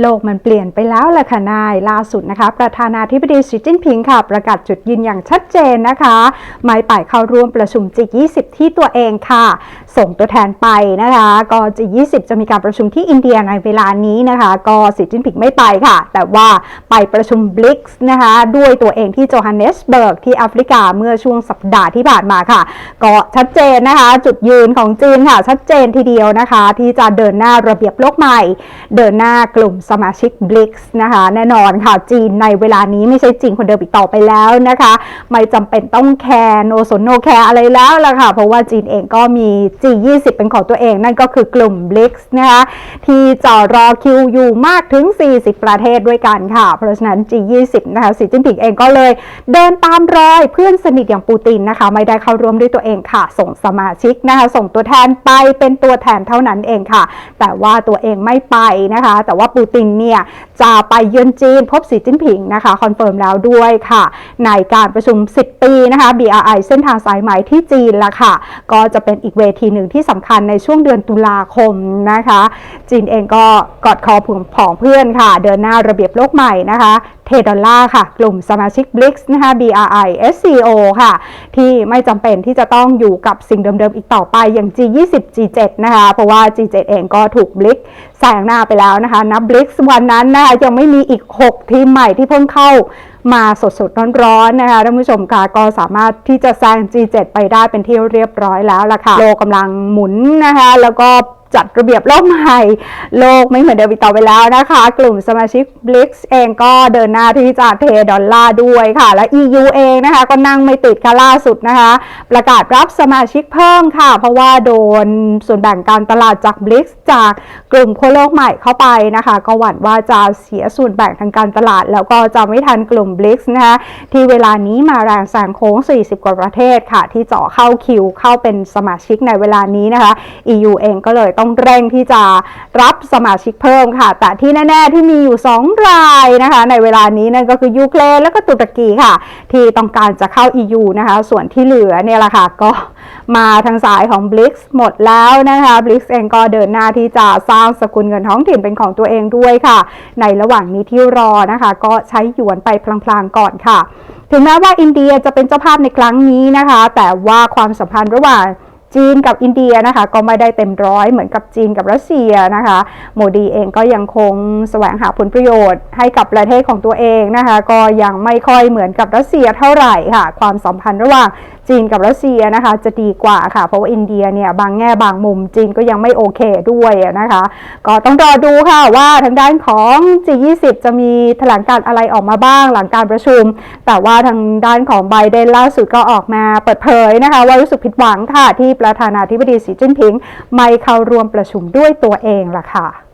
โลกมันเปลี่ยนไปแล้วแหละค่ะนาย ล่าสุดนะคะ ประธานาธิบดีสีจิ้นผิงค่ะ ประกาศจุดยืนอย่างชัดเจนนะคะ ไม่ไปเข้าร่วมประชุม G20 ที่ตัวเองค่ะ ส่งตัวแทนไปนะคะ ก็ G20 จะมีการประชุมที่อินเดียในเวลานี้นะคะ ก็สีจิ้นผิงไม่ไปค่ะ แต่ว่าไปประชุม BRICS นะคะ ด้วยตัวเองที่โจฮันเนสเบิร์กที่แอฟริกาเมื่อช่วงสัปดาห์ที่ผ่านมาค่ะ ก็ชัดเจนนะคะ จุดยืนของจีนค่ะ ชัดเจนทีเดียวนะคะ ที่จะเดินหน้าระเบียบโลกใหม่ เดินหน้ากลุ่มสมาชิก BRICS นะคะ แน่นอนค่ะจีนในเวลานี้ไม่ใช่จีนคนเดิมอีกต่อไปแล้วนะคะ ไม่จำเป็นต้องแคร์โนสนโนแคร์อะไรแล้วล่ะค่ะ เพราะว่าจีนเองก็มี G20 เป็นของตัวเอง นั่นก็คือกลุ่ม BRICS นะคะที่จะรอคิวอยู่มากถึง 40 ประเทศด้วยกันค่ะ เพราะฉะนั้น G20 นะคะสีจิ้นผิงเองก็เลยเดินตามรอยเพื่อนสนิทอย่างปูตินนะคะ ไม่ได้เข้าร่วมด้วยตัวเองค่ะ ส่งสมาชิกนะคะ ส่งตัวแทนไปเป็นตัวแทนเท่านั้นเองค่ะ แต่ว่าตัวเองไม่ไปนะคะ แต่ว่าปูตินเนี่ยจะไปเยือนจีนพบสีจิ้นผิงนะคะคอนเฟิร์มแล้วด้วยค่ะ ในการประชุม 10 ปีนะคะ BRI เส้นทางสายไหมที่จีนละค่ะ ก็จะเป็นอีกเวทีหนึ่งที่สำคัญในช่วงเดือนตุลาคมนะคะ จีนเองก็กอดคอผงผองเพื่อนค่ะ เดินหน้าระเบียบโลกใหม่นะคะ เทดอลลาร์ค่ะ กลุ่มสมาชิก BRICS นะคะ BRI SCO ค่ะ ที่ไม่จำเป็นที่จะต้องอยู่กับสิ่งเดิมๆ อีกต่อไปอย่าง G20 G7 นะคะ เพราะว่า G7 เองก็ถูก BRICS แซงหน้าไปแล้วนะคะ นับ BRICS วันนั้นนะคะยังไม่มีอีก 6 ทีมใหม่ที่เพิ่งเข้ามาสดๆร้อนๆนะคะท่านผู้ชมค่ะก็สามารถที่จะแซง G7 ไปได้เป็นที่เรียบร้อยแล้วล่ะค่ะ โลกกำลังหมุนนะคะแล้วก็จัดระเบียบโลกใหม่ โลกไม่เหมือนเดิมอีกต่อไปแล้วนะคะ กลุ่มสมาชิก BRICS เองก็เดินหน้าที่จะเทดอลลาร์ด้วยค่ะ และ EU เองนะคะ ก็นั่งไม่ติดค่ะล่าสุดนะคะ ประกาศรับสมาชิกเพิ่มค่ะ เพราะว่าโดนส่วนแบ่งการตลาดจาก BRICS จากกลุ่มขั้วโลกใหม่เข้าไปนะคะ ก็หวั่นว่าจะเสียส่วนแบ่งทางการตลาด แล้วก็จะไม่ทันกลุ่มบลิกส์นะคะที่เวลานี้มาแรงแซงโค้ง 40 กว่าประเทศค่ะ ที่เจาะเข้าคิวเข้าเป็นสมาชิกในเวลานี้นะคะ EU เองก็เลยต้องเร่งที่จะรับสมาชิกเพิ่มค่ะ แต่ที่แน่ ๆ ที่มีอยู่ 2 รายนะคะ ในเวลานี้นั่นก็คือยูเครนและก็ตุรกีค่ะ ที่ต้องการจะเข้า EU นะคะ ส่วนที่เหลือเนี่ยแหละค่ะก็ มาทางสายของ BRICS หมดแล้วนะคะ BRICS เองก็เดินหน้าที่จะสร้างสกุลเงินท้องถิ่นเป็นของตัวเองด้วยค่ะ ในระหว่างนี้ที่รอนะคะ ก็ใช้หยวนไปพลางๆก่อนค่ะ ถึงแม้ว่าอินเดียจะเป็นเจ้าภาพในครั้งนี้นะคะ แต่ว่าความสัมพันธ์ระหว่างจีนกับอินเดียนะคะก็ไม่ได้เต็มร้อยเหมือนกับจีนกับรัสเซียนะคะโมดีเองก็ยังคงแสวงหาผลประโยชน์ให้กับประเทศของตัวเองนะคะ ก็ยังไม่ค่อยเหมือนกับรัสเซียเท่าไหร่ค่ะ ความสัมพันธ์ระหว่าง จีนกับรัสเซียนะคะจะดีกว่าค่ะ เพราะว่าอินเดียเนี่ยบางแง่บางมุมจีนก็ยังไม่โอเคด้วยนะคะ ก็ต้องรอดูค่ะว่าทางด้านของ G20 จะมีแถลงการอะไรออกมาบ้างหลังการประชุม แต่ว่าทางด้านของไบเดนล่าสุดก็ออกมาเปิดเผยนะคะ ว่ารู้สึกผิดหวังค่ะที่ประธานาธิบดีสีจิ้นผิง ไม่เข้าร่วมประชุมด้วยตัวเองล่ะค่ะ